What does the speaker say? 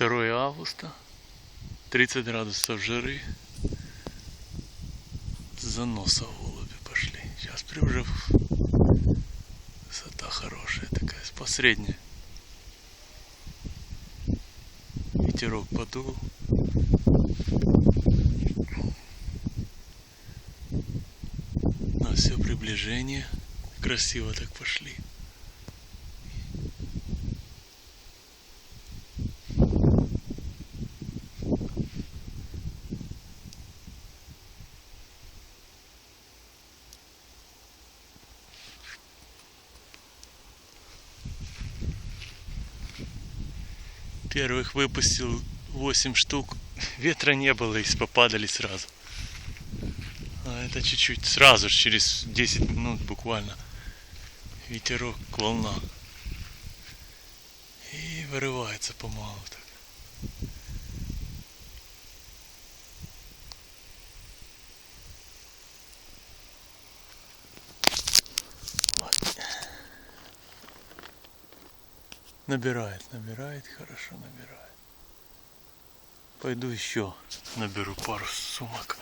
2 августа. 30 градусов жары. Заноса голуби пошли. Сейчас прям уже высота хорошая такая, посредняя. Ветерок подул. На все приближение. Красиво так пошли. Первых выпустил 8 штук. Ветра не было и попадали сразу. А это чуть-чуть сразу ж через 10 минут буквально. Ветерок, волна. И вырывается помалу так. Набирает, набирает, хорошо набирает. Пойду еще наберу пару сумок.